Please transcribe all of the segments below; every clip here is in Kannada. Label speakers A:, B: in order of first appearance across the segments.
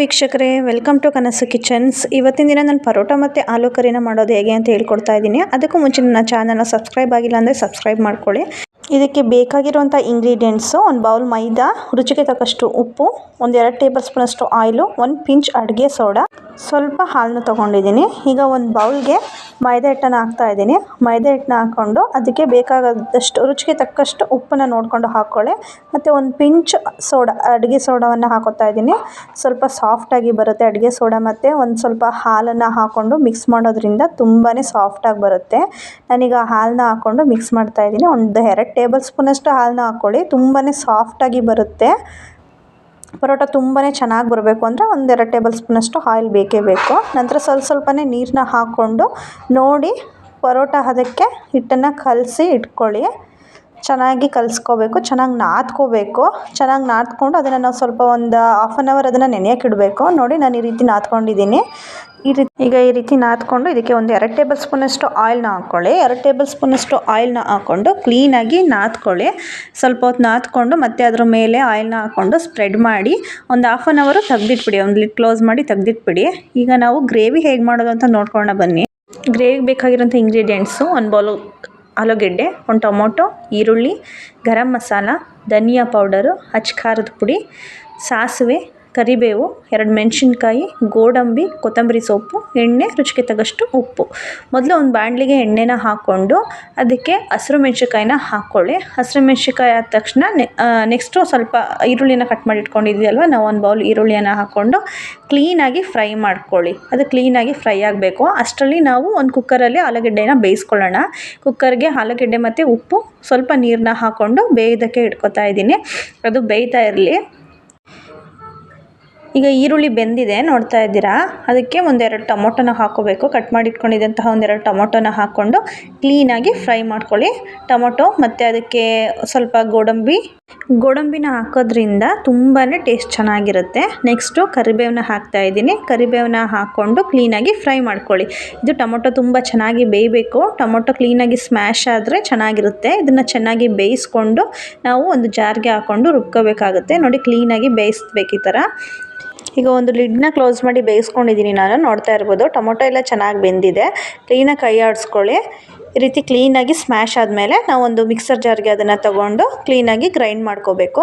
A: ವೀಕ್ಷಕರೇ ವೆಲ್ಕಮ್ ಟು ಕನಸು ಕಿಚನ್ಸ್ ಇವತ್ತಿನ ದಿನ ನಾನು ಪರೋಟ ಮತ್ತು ಆಲೂ ಕರಿನ ಮಾಡೋದು ಹೇಗೆ ಅಂತ ಹೇಳ್ಕೊಡ್ತಾ ಇದ್ದೀನಿ. ಅದಕ್ಕೂ ಮುಂಚೆ ನನ್ನ ಚಾನಲ್ನ ಸಬ್ಸ್ಕ್ರೈಬ್ ಆಗಿಲ್ಲ ಅಂದರೆ ಸಬ್ಸ್ಕ್ರೈಬ್ ಮಾಡ್ಕೊಳ್ಳಿ. ಇದಕ್ಕೆ ಬೇಕಾಗಿರುವಂಥ ಇಂಗ್ರೀಡಿಯೆಂಟ್ಸು ಒಂದು ಬೌಲ್ ಮೈದಾ, ರುಚಿಗೆ ತಕ್ಕಷ್ಟು ಉಪ್ಪು ಒಂದೆರಡು ಟೇಬಲ್ ಸ್ಪೂನಷ್ಟು ಆಯಿಲು ಒಂದು ಪಿಂಚ್ ಅಡುಗೆ ಸೋಡಾ. ಸ್ವಲ್ಪ ಹಾಲನ್ನು ತೊಗೊಂಡಿದ್ದೀನಿ. ಈಗ ಒಂದು ಬೌಲ್ಗೆ ಮೈದಾ ಹಿಟ್ಟನ್ನು ಹಾಕ್ತಾ ಇದ್ದೀನಿ. ಮೈದಾ ಹಿಟ್ಟನ್ನ ಹಾಕ್ಕೊಂಡು ಅದಕ್ಕೆ ಬೇಕಾದಷ್ಟು ರುಚಿಗೆ ತಕ್ಕಷ್ಟು ಉಪ್ಪನ್ನು ನೋಡಿಕೊಂಡು ಹಾಕ್ಕೊಳ್ಳಿ. ಮತ್ತು ಒಂದು ಪಿಂಚ್ ಸೋಡಾ, ಅಡುಗೆ ಸೋಡಾವನ್ನು ಹಾಕೋತಾ ಇದ್ದೀನಿ. ಸ್ವಲ್ಪ ಸಾಫ್ಟಾಗಿ ಬರುತ್ತೆ ಅಡುಗೆ ಸೋಡಾ ಮತ್ತು. ಒಂದು ಸ್ವಲ್ಪ ಹಾಲನ್ನು ಹಾಕ್ಕೊಂಡು ಮಿಕ್ಸ್ ಮಾಡೋದ್ರಿಂದ ತುಂಬಾ ಸಾಫ್ಟಾಗಿ ಬರುತ್ತೆ. ನಾನೀಗ ಹಾಲನ್ನ ಹಾಕ್ಕೊಂಡು ಮಿಕ್ಸ್ ಮಾಡ್ತಾ ಇದ್ದೀನಿ. ಒಂದು ಎರಡು ಟೇಬಲ್ ಸ್ಪೂನಷ್ಟು ಹಾಲನ್ನ ಹಾಕ್ಕೊಳ್ಳಿ. ತುಂಬಾ ಸಾಫ್ಟಾಗಿ ಬರುತ್ತೆ. ಪರೋಟ ತುಂಬನೇ ಚೆನ್ನಾಗಿ ಬರಬೇಕು ಅಂದರೆ ಒಂದೆರಡು ಟೇಬಲ್ ಸ್ಪೂನಷ್ಟು ಆಯಿಲ್ ಬೇಕೇ ಬೇಕು. ನಂತರ ಸ್ವಲ್ಪ ಸ್ವಲ್ಪನೇ ನೀರನ್ನ ಹಾಕ್ಕೊಂಡು ನೋಡಿ ಪರೋಟ ಹದಕ್ಕೆ ಹಿಟ್ಟನ್ನು ಕಲಸಿ ಇಟ್ಕೊಳ್ಳಿ. ಚೆನ್ನಾಗಿ ಕಲಿಸ್ಕೋಬೇಕು, ಚೆನ್ನಾಗಿ ನಾದ್ಕೋಬೇಕು, ಚೆನ್ನಾಗಿ ನಾದ್ಕೊಂಡು ಅದನ್ನು ನಾವು ಸ್ವಲ್ಪ ಒಂದು ಹಾಫ್ ಆನ್ ಅವರ್ ಅದನ್ನು ನೆನೆಯೋಕೆ ಇಡಬೇಕು. ನೋಡಿ ನಾನು ಈ ರೀತಿ ನಾದ್ಕೊಂಡಿದ್ದೀನಿ. ಈ ರೀತಿ ಈಗ ಈ ರೀತಿ ನಾದ್ಕೊಂಡು ಇದಕ್ಕೆ ಒಂದು ಎರಡು ಟೇಬಲ್ ಸ್ಪೂನಷ್ಟು ಆಯಿಲ್ನ ಹಾಕ್ಕೊಳ್ಳಿ ಎರಡು ಟೇಬಲ್ ಸ್ಪೂನಷ್ಟು ಆಯಿಲ್ನ ಹಾಕ್ಕೊಂಡು ಕ್ಲೀನಾಗಿ ನಾದ್ಕೊಳ್ಳಿ. ಸ್ವಲ್ಪ ಹೊತ್ತು ನಾದ್ಕೊಂಡು ಮತ್ತೆ ಅದ್ರ ಮೇಲೆ ಆಯಿಲ್ನ ಹಾಕ್ಕೊಂಡು ಸ್ಪ್ರೆಡ್ ಮಾಡಿ ಒಂದು ಹಾಫ್ ಆನ್ ಅವರು ತೆಗ್ದಿಟ್ಬಿಡಿ, ಒಂದು ಲಿಟ್ ಕ್ಲೋಸ್ ಮಾಡಿ ತೆಗ್ದಿಟ್ಬಿಡಿ. ಈಗ ನಾವು ಗ್ರೇವಿ ಹೇಗೆ ಮಾಡೋದು ಅಂತ ನೋಡ್ಕೊಳ್ಳೋಣ ಬನ್ನಿ. ಗ್ರೇವಿಗೆ ಬೇಕಾಗಿರೋಂಥ ಇಂಗ್ರೀಡಿಯೆಂಟ್ಸು ಒಂದು ಬೌಲು ಆಲೂಗೆಡ್ಡೆ ಒಂದು ಟೊಮೊಟೊ ಈರುಳ್ಳಿ ಗರಂ ಮಸಾಲ ಧನಿಯಾ ಪೌಡರು ಅಚ್ಚ ಖಾರದ ಪುಡಿ ಸಾಸಿವೆ ಕರಿಬೇವು, ಎರಡು ಮೆಣಸಿನ್ಕಾಯಿ, ಗೋಡಂಬಿ, ಕೊತ್ತಂಬರಿ ಸೊಪ್ಪು, ಎಣ್ಣೆ, ರುಚಿಗೆ ತಗಷ್ಟು ಉಪ್ಪು. ಮೊದಲು ಒಂದು ಬಾಣಲಿಗೆ ಎಣ್ಣೆನ ಹಾಕ್ಕೊಂಡು ಅದಕ್ಕೆ ಹಸಿರು ಮೆಣಸಿನ್ಕಾಯಿನ ಹಾಕ್ಕೊಳ್ಳಿ ಹಸಿರು ಮೆಣಸಿನ್ಕಾಯಿ ಆದ ತಕ್ಷಣ ನೆಕ್ಸ್ಟು ಸ್ವಲ್ಪ ಈರುಳ್ಳಿನ ಕಟ್ ಮಾಡಿ ಇಟ್ಕೊಂಡಿದ್ದೀವಲ್ವ, ನಾವು ಒಂದು ಬೌಲ್ ಈರುಳ್ಳಿಯನ್ನು ಹಾಕ್ಕೊಂಡು ಕ್ಲೀನಾಗಿ ಫ್ರೈ ಮಾಡ್ಕೊಳ್ಳಿ. ಅದು ಕ್ಲೀನಾಗಿ ಫ್ರೈ ಆಗಬೇಕು. ಅಷ್ಟರಲ್ಲಿ ನಾವು ಒಂದು ಕುಕ್ಕರಲ್ಲಿ ಆಲೂಗಡ್ಡೆನ ಬೇಯಿಸ್ಕೊಳ್ಳೋಣ. ಕುಕ್ಕರ್ಗೆ ಆಲೂಗೆಡ್ಡೆ ಮತ್ತು ಉಪ್ಪು ಸ್ವಲ್ಪ ನೀರನ್ನ ಹಾಕ್ಕೊಂಡು ಬೇಯೋದಕ್ಕೆ ಇಟ್ಕೊತಾ ಇದ್ದೀನಿ. ಅದು ಬೇಯ್ತಾ ಇರಲಿ. ಈಗ ಈರುಳ್ಳಿ ಬೆಂದಿದೆ, ನೋಡ್ತಾ ಇದ್ದೀರಾ? ಅದಕ್ಕೆ ಒಂದೆರಡು ಟೊಮೊಟೊನ ಹಾಕೋಬೇಕು. ಕಟ್ ಮಾಡಿ ಇಟ್ಕೊಂಡಿದ್ದಂತಹ ಒಂದೆರಡು ಟೊಮೊಟೊನ ಹಾಕ್ಕೊಂಡು ಕ್ಲೀನಾಗಿ ಫ್ರೈ ಮಾಡ್ಕೊಳ್ಳಿ. ಟೊಮೊಟೊ ಮತ್ತು ಅದಕ್ಕೆ ಸ್ವಲ್ಪ ಗೋಡಂಬಿ. ಗೋಡಂಬಿನ ಹಾಕೋದ್ರಿಂದ ತುಂಬಾ ಟೇಸ್ಟ್ ಚೆನ್ನಾಗಿರುತ್ತೆ. ನೆಕ್ಸ್ಟು ಕರಿಬೇವನ್ನ ಹಾಕ್ತಾ ಇದ್ದೀನಿ. ಕರಿಬೇವನ್ನ ಹಾಕ್ಕೊಂಡು ಕ್ಲೀನಾಗಿ ಫ್ರೈ ಮಾಡ್ಕೊಳ್ಳಿ. ಇದು ಟೊಮೊಟೊ ತುಂಬ ಚೆನ್ನಾಗಿ ಬೇಯಬೇಕು. ಟೊಮೊಟೊ ಕ್ಲೀನಾಗಿ ಸ್ಮ್ಯಾಶ್ ಆದರೆ ಚೆನ್ನಾಗಿರುತ್ತೆ. ಇದನ್ನು ಚೆನ್ನಾಗಿ ಬೇಯಿಸ್ಕೊಂಡು ನಾವು ಒಂದು ಜಾರ್ಗೆ ಹಾಕ್ಕೊಂಡು ರುಬ್ಕೋಬೇಕಾಗುತ್ತೆ. ನೋಡಿ ಕ್ಲೀನಾಗಿ ಬೇಯಿಸ್ಬೇಕು ಈ ಥರ. ಈಗ ಒಂದು ಲಿಡ್ನ ಕ್ಲೋಸ್ ಮಾಡಿ ಬೇಯಿಸ್ಕೊಂಡಿದ್ದೀನಿ ನಾನು. ನೋಡ್ತಾ ಇರ್ಬೋದು, ಟೊಮೊಟೊ ಎಲ್ಲ ಚೆನ್ನಾಗಿ ಬೆಂದಿದೆ. ಕ್ಲೀನಾಗಿ ಕೈ ಆಡಿಸ್ಕೊಳ್ಳಿ. ಈ ರೀತಿ ಕ್ಲೀನಾಗಿ ಸ್ಮ್ಯಾಶ್ ಆದಮೇಲೆ ನಾವು ಒಂದು ಮಿಕ್ಸರ್ ಜಾರ್ಗೆ ಅದನ್ನು ತೊಗೊಂಡು ಕ್ಲೀನಾಗಿ ಗ್ರೈಂಡ್ ಮಾಡ್ಕೋಬೇಕು.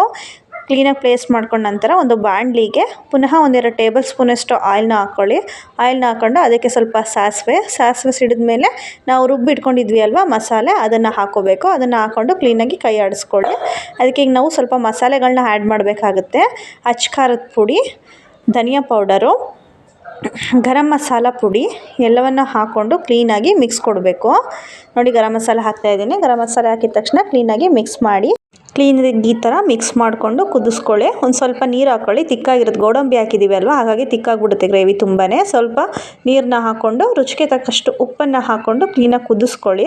A: ಕ್ಲೀನಾಗಿ ಪ್ಲೇಸ್ ಮಾಡ್ಕೊಂಡ ನಂತರ ಒಂದು ಬಾಣಲಿಗೆ ಪುನಃ ಒಂದೆರಡು ಟೇಬಲ್ ಸ್ಪೂನಷ್ಟು ಆಯಿಲ್ನ ಹಾಕ್ಕೊಳ್ಳಿ ಆಯಿಲ್ನ ಹಾಕ್ಕೊಂಡು ಅದಕ್ಕೆ ಸ್ವಲ್ಪ ಸಾಸಿವೆ ಸಾಸಿವೆ ಸಿಡಿದ ಮೇಲೆ ನಾವು ರುಬ್ಬಿಟ್ಕೊಂಡಿದ್ವಿ ಅಲ್ವಾ ಮಸಾಲೆ, ಅದನ್ನು ಹಾಕ್ಕೋಬೇಕು ಅದನ್ನು ಹಾಕ್ಕೊಂಡು ಕ್ಲೀನಾಗಿ ಕೈ ಆಡಿಸ್ಕೊಳ್ಳಿ. ಅದಕ್ಕೆ ಈಗ ನಾವು ಸ್ವಲ್ಪ ಮಸಾಲೆಗಳನ್ನ ಆ್ಯಡ್ ಮಾಡಬೇಕಾಗುತ್ತೆ. ಅಚ್ಚ ಖಾರದ ಪುಡಿ ಧನಿಯಾ ಪೌಡರು, ಗರಂ ಮಸಾಲ ಪುಡಿ, ಎಲ್ಲವನ್ನು ಹಾಕ್ಕೊಂಡು ಕ್ಲೀನಾಗಿ ಮಿಕ್ಸ್ ಕೊಡಬೇಕು. ನೋಡಿ ಗರಂ ಮಸಾಲ ಹಾಕ್ತಾಯಿದ್ದೀನಿ ಗರಂ ಮಸಾಲ ಹಾಕಿದ ತಕ್ಷಣ ಕ್ಲೀನಾಗಿ ಮಿಕ್ಸ್ ಮಾಡಿ ಕ್ಲೀನಾಗಿ ಈ ಥರ ಮಿಕ್ಸ್ ಮಾಡಿಕೊಂಡು ಕುದಿಸ್ಕೊಳ್ಳಿ. ಒಂದು ಸ್ವಲ್ಪ ನೀರು ಹಾಕ್ಕೊಳ್ಳಿ ತಿಕ್ಕಾಗಿರುತ್ತೆ ಗೋಡಂಬಿ ಹಾಕಿದ್ದೀವಿ ಅಲ್ವಾ? ಹಾಗಾಗಿ ತಿಕ್ಕಾಗಿಬಿಡುತ್ತೆ ಗ್ರೇವಿ ತುಂಬಾ ಸ್ವಲ್ಪ ನೀರನ್ನ ಹಾಕ್ಕೊಂಡು ರುಚಿಗೆ ತಕ್ಕಷ್ಟು ಉಪ್ಪನ್ನು ಹಾಕ್ಕೊಂಡು ಕ್ಲೀನಾಗಿ ಕುದಿಸ್ಕೊಳ್ಳಿ.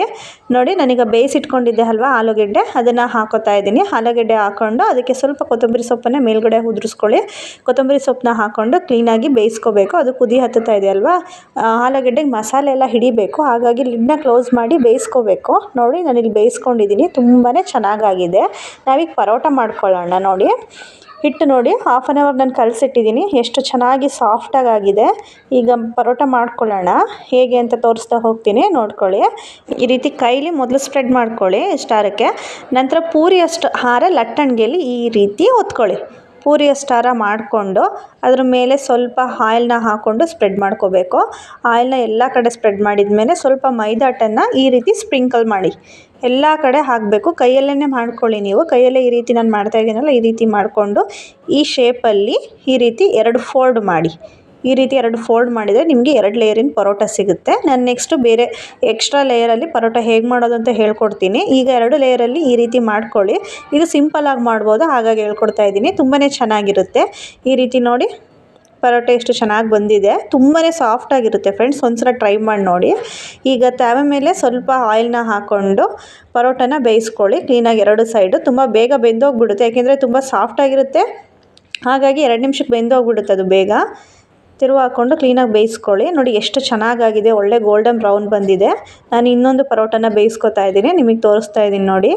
A: ನೋಡಿ, ನನಗೆ ಬೇಯಿಸಿಟ್ಕೊಂಡಿದ್ದೆ ಅಲ್ವಾ ಆಲೂಗೆಡ್ಡೆ? ಅದನ್ನು ಹಾಕೋತಾ ಇದ್ದೀನಿ. ಆಲೂಗೆಡ್ಡೆ ಹಾಕ್ಕೊಂಡು ಅದಕ್ಕೆ ಸ್ವಲ್ಪ ಕೊತ್ತಂಬರಿ ಸೊಪ್ಪನ್ನು ಮೇಲ್ಗಡೆ ಉದುರಿಸ್ಕೊಳ್ಳಿ. ಕೊತ್ತಂಬರಿ ಸೊಪ್ಪನ್ನ ಹಾಕ್ಕೊಂಡು ಕ್ಲೀನಾಗಿ ಬೇಯಿಸ್ಕೋಬೇಕು. ಅದು ಕುದಿ ಹತ್ತುತ್ತಾ ಇದೆ ಅಲ್ವಾ? ಆಲೂಗೆಡ್ಡೆಗೆ ಮಸಾಲೆ ಎಲ್ಲ ಹಿಡಿಬೇಕು. ಹಾಗಾಗಿ ಲಿಡ್ನ ಕ್ಲೋಸ್ ಮಾಡಿ ಬೇಯಿಸ್ಕೋಬೇಕು. ನೋಡಿ, ನಾನಿಲ್ಲಿ ಬೇಯಿಸ್ಕೊಂಡಿದ್ದೀನಿ. ತುಂಬಾ ಚೆನ್ನಾಗಾಗಿದೆ. ನಾವೀಗ ಪರೋಟ ಮಾಡ್ಕೊಳ್ಳೋಣ ನೋಡಿ. ಹಿಟ್ಟು ನೋಡಿ ಹಾಫ್ ಆನ್ ಅವರ್ ನಾನು ಕಲಸಿಟ್ಟಿದ್ದೀನಿ. ಎಷ್ಟು ಚೆನ್ನಾಗಿ ಸಾಫ್ಟಾಗಿ ಆಗಿದೆ ಈಗ ಪರೋಟ ಮಾಡ್ಕೊಳ್ಳೋಣ. ಹೇಗೆ ಅಂತ ತೋರಿಸ್ತಾ ಹೋಗ್ತೀನಿ, ನೋಡ್ಕೊಳ್ಳಿ. ಈ ರೀತಿ ಕೈಲಿ ಮೊದಲು ಸ್ಪ್ರೆಡ್ ಮಾಡ್ಕೊಳ್ಳಿ ಇಷ್ಟಾರಕ್ಕೆ. ನಂತರ ಪೂರಿ ಅಷ್ಟು, ಹಾರ ಲಟ್ಟಣಿಗೆಯಲ್ಲಿ ಈ ರೀತಿ ಒತ್ಕೊಳ್ಳಿ. ಪೂರಿ ಅಷ್ಟಾರ ಮಾಡಿಕೊಂಡು, ಅದ್ರ ಮೇಲೆ ಸ್ವಲ್ಪ ಆಯಿಲ್ನ ಹಾಕ್ಕೊಂಡು ಸ್ಪ್ರೆಡ್ ಮಾಡ್ಕೋಬೇಕು. ಆಯಿಲ್ನ ಎಲ್ಲ ಕಡೆ ಸ್ಪ್ರೆಡ್ ಮಾಡಿದ ಮೇಲೆ ಸ್ವಲ್ಪ ಮೈದಾಟನ್ನು ಈ ರೀತಿ ಸ್ಪ್ರಿಂಕಲ್ ಮಾಡಿ. ಎಲ್ಲ ಕಡೆ ಹಾಕಬೇಕು. ಕೈಯಲ್ಲೇ ಮಾಡ್ಕೊಳ್ಳಿ ನೀವು. ಕೈಯಲ್ಲೇ ಈ ರೀತಿ ನಾನು ಮಾಡ್ತಾ ಇದ್ದೀನಲ್ಲ, ಈ ರೀತಿ ಮಾಡಿಕೊಂಡು ಈ ಶೇಪಲ್ಲಿ ಈ ರೀತಿ ಎರಡು ಫೋಲ್ಡ್ ಮಾಡಿ. ಈ ರೀತಿ ಎರಡು ಫೋಲ್ಡ್ ಮಾಡಿದರೆ ನಿಮಗೆ ಎರಡು ಲೇಯರಿನ ಪರೋಟ ಸಿಗುತ್ತೆ. ನಾನು ನೆಕ್ಸ್ಟು ಬೇರೆ ಎಕ್ಸ್ಟ್ರಾ ಲೇಯರಲ್ಲಿ ಪರೋಟ ಹೇಗೆ ಮಾಡೋದು ಅಂತ ಹೇಳ್ಕೊಡ್ತೀನಿ. ಈಗ ಎರಡು ಲೇಯರಲ್ಲಿ ಈ ರೀತಿ ಮಾಡ್ಕೊಳ್ಳಿ. ಇದು ಸಿಂಪಲಾಗಿ ಮಾಡ್ಬೋದು, ಹಾಗಾಗಿ ಹೇಳ್ಕೊಡ್ತಾ ಇದ್ದೀನಿ. ತುಂಬಾ ಚೆನ್ನಾಗಿರುತ್ತೆ. ಈ ರೀತಿ ನೋಡಿ. ಪರೋಟ ಎಷ್ಟು ಚೆನ್ನಾಗಿ ಬಂದಿದೆ. ತುಂಬಾ ಸಾಫ್ಟಾಗಿರುತ್ತೆ ಫ್ರೆಂಡ್ಸ್ ಒಂದ್ಸಲ ಟ್ರೈ ಮಾಡಿ ನೋಡಿ. ಈಗ ತವೆ ಮೇಲೆ ಸ್ವಲ್ಪ ಆಯಿಲ್ನ ಹಾಕ್ಕೊಂಡು ಪರೋಟನ ಬೇಯಿಸ್ಕೊಳ್ಳಿ. ಕ್ಲೀನಾಗಿ ಎರಡು ಸೈಡು ತುಂಬ ಬೇಗ ಬೆಂದೋಗ್ಬಿಡುತ್ತೆ. ಯಾಕೆಂದರೆ ತುಂಬ ಸಾಫ್ಟಾಗಿರುತ್ತೆ ಹಾಗಾಗಿ ಎರಡು ನಿಮಿಷಕ್ಕೆ ಬೆಂದೋಗ್ಬಿಡುತ್ತೆ ಅದು ಬೇಗ. ತಿರುವು ಹಾಕ್ಕೊಂಡು ಕ್ಲೀನಾಗಿ ಬೇಯಿಸ್ಕೊಳ್ಳಿ. ನೋಡಿ ಎಷ್ಟು ಚೆನ್ನಾಗಾಗಿದೆ. ಒಳ್ಳೆ ಗೋಲ್ಡನ್ ಬ್ರೌನ್ ಬಂದಿದೆ. ನಾನು ಇನ್ನೊಂದು ಪರೋಟನ ಬೇಯಿಸ್ಕೊತಾ ಇದ್ದೀನಿ. ನಿಮಗೆ ತೋರಿಸ್ತಾ ಇದ್ದೀನಿ ನೋಡಿ.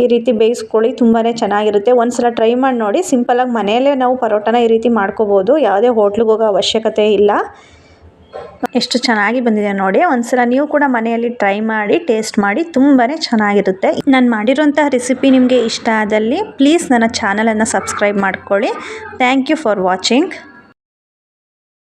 A: ಈ ರೀತಿ ಬೇಯಿಸ್ಕೊಳ್ಳಿ ತುಂಬಾ ಚೆನ್ನಾಗಿರುತ್ತೆ. ಒಂದ್ಸಲ ಟ್ರೈ ಮಾಡಿ ನೋಡಿ ಸಿಂಪಲಾಗಿ ಮನೆಯಲ್ಲೇ ನಾವು ಪರೋಟನ ಈ ರೀತಿ ಮಾಡ್ಕೋಬೋದು. ಯಾವುದೇ ಹೋಟ್ಲಿಗೆ ಹೋಗೋ ಅವಶ್ಯಕತೆ ಇಲ್ಲ. ಎಷ್ಟು ಚೆನ್ನಾಗಿ ಬಂದಿದೆ ನೋಡಿ. ಒಂದ್ಸಲ ನೀವು ಕೂಡ ಮನೆಯಲ್ಲಿ ಟ್ರೈ ಮಾಡಿ ಟೇಸ್ಟ್ ಮಾಡಿ ತುಂಬಾ ಚೆನ್ನಾಗಿರುತ್ತೆ. ನಾನು ಮಾಡಿರೋಂತಹ ರೆಸಿಪಿ ನಿಮಗೆ ಇಷ್ಟ ಆದಲ್ಲಿ ಪ್ಲೀಸ್ ನನ್ನ ಚಾನಲನ್ನು ಸಬ್ಸ್ಕ್ರೈಬ್ ಮಾಡ್ಕೊಳ್ಳಿ. Thank you for watching